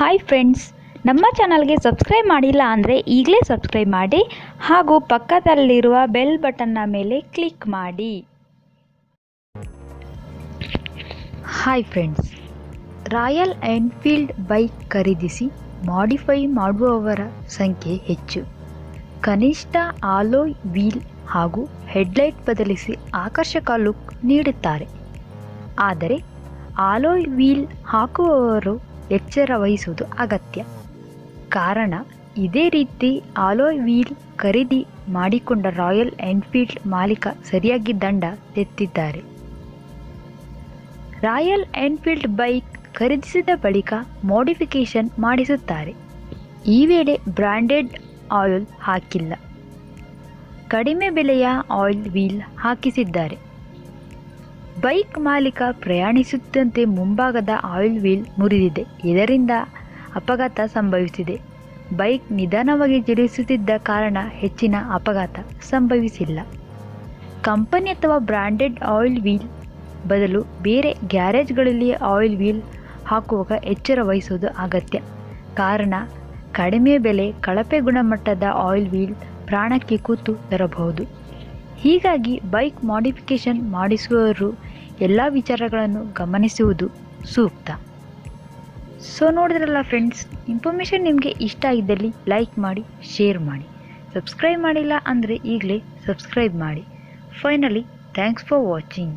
Hi friends ನಮ್ಮ ಚಾನಲ್ಗೆ subscribe ಮಾಡಿಲ್ಲ ಅಂದರೆ ಈಗಲೇ ಸಬ್ಸ್ಕ್ರೈಬ್ ಮಾಡಿ ಹಾಗೂ ಪಕ್ಕದಲ್ಲಿರುವ ಬೆಲ್ ಬಟನ್ನ ಮೇಲೆ ಕ್ಲಿಕ್ ಮಾಡಿ. Hi friends Royal Enfield bike ಖರೀದಿಸಿ ಮಾಡಿಫೈ ಮಾಡುವವರ ಸಂಖ್ಯೆ ಹೆಚ್ಚು. ಕನಿಷ್ಠ ಆಲೋಯ್ ವೀಲ್ ಹಾಗೂ ಹೆಡ್ಲೈಟ್ ಬದಲಿಸಿ ಆಕರ್ಷಕ ಲುಕ್ ನೀಡುತ್ತಾರೆ. ಆದರೆ ಆಲೋಯ್ ವೀಲ್ ಹಾಕುವವರು ಎಚ್ಚರ ವಹಿಸುವುದು ಅಗತ್ಯ. ಕಾರಣ, ಇದೇ ರೀತಿ ಆಲೋಯ್ ವೀಲ್ ಖರೀದಿ ಮಾಡಿಕೊಂಡ ರಾಯಲ್ ಎನ್ಫೀಲ್ಡ್ ಮಾಲೀಕ ಸರಿಯಾಗಿ ದಂಡ ತೆತ್ತಿದ್ದಾರೆ ರಾಯಲ್ ಎನ್ಫೀಲ್ಡ್ ಬೈಕ್ ಖರೀದಿಸಿದ ಬಳಿಕ ಮಾಡಿಫಿಕೇಶನ್ ಮಾಡಿಸುತ್ತಾರೆ. ಈ ವೇಳೆ ಬ್ರ್ಯಾಂಡೆಡ್ ಆಯಿಲ್ ಹಾಕಿಲ್ಲ. ಕಡಿಮೆ ಬೆಲೆಯ ಆಯಿಲ್ ವೀಲ್ ಹಾಕಿಸಿದ್ದಾರೆ. ಬೈಕ್ ಮಾಲೀಕ ಪ್ರಯಾಣಿಸುತ್ತಂತೆ ಮುಂಭಾಗದ ಆಯಿಲ್ ವೀಲ್ ಮುರಿದಿದೆ. ಇದರಿಂದ ಅಪಘಾತ ಸಂಭವಿಸಿದೆ. ಬೈಕ್ ನಿಧಾನವಾಗಿ ಚಲಿಸುತ್ತಿದ್ದ ಕಾರಣ ಹೆಚ್ಚಿನ ಅಪಘಾತ ಸಂಭವಿಸಿಲ್ಲ. ಕಂಪನಿ ಅಥವಾ ಬ್ರಾಂಡೆಡ್ ಆಯಿಲ್ ವೀಲ್ ಬದಲು ಬೇರೆ ಗ್ಯಾರೇಜ್ಗಳಲ್ಲಿ ಆಯಿಲ್ ವೀಲ್ ಹಾಕುವಾಗ ಎಚ್ಚರ ವಹಿಸುವುದು ಅಗತ್ಯ. ಕಾರಣ, ಕಡಿಮೆ ಬೆಲೆ, ಕಳಪೆ ಗುಣಮಟ್ಟದ ಆಯಿಲ್ ವೀಲ್ ಪ್ರಾಣಕ್ಕೆ ಕೂತು ತರಬಹುದು. ಹೀಗಾಗಿ ಬೈಕ್ ಮಾಡಿಫಿಕೇಷನ್ ಮಾಡಿಸುವವರು ಎಲ್ಲ ವಿಚಾರಗಳನ್ನು ಗಮನಿಸುವುದು ಸೂಕ್ತ. ಸೊ ನೋಡಿದ್ರಲ್ಲ ಫ್ರೆಂಡ್ಸ್ ಇನ್ಫಾರ್ಮೇಷನ್ ನಿಮಗೆ ಇಷ್ಟ ಇದ್ದಲ್ಲಿ ಲೈಕ್ ಮಾಡಿ ಶೇರ್ ಮಾಡಿ. ಸಬ್ಸ್ಕ್ರೈಬ್ ಮಾಡಿಲ್ಲ ಅಂದರೆ ಈಗಲೇ ಸಬ್ಸ್ಕ್ರೈಬ್ ಮಾಡಿ. Finally thanks for watching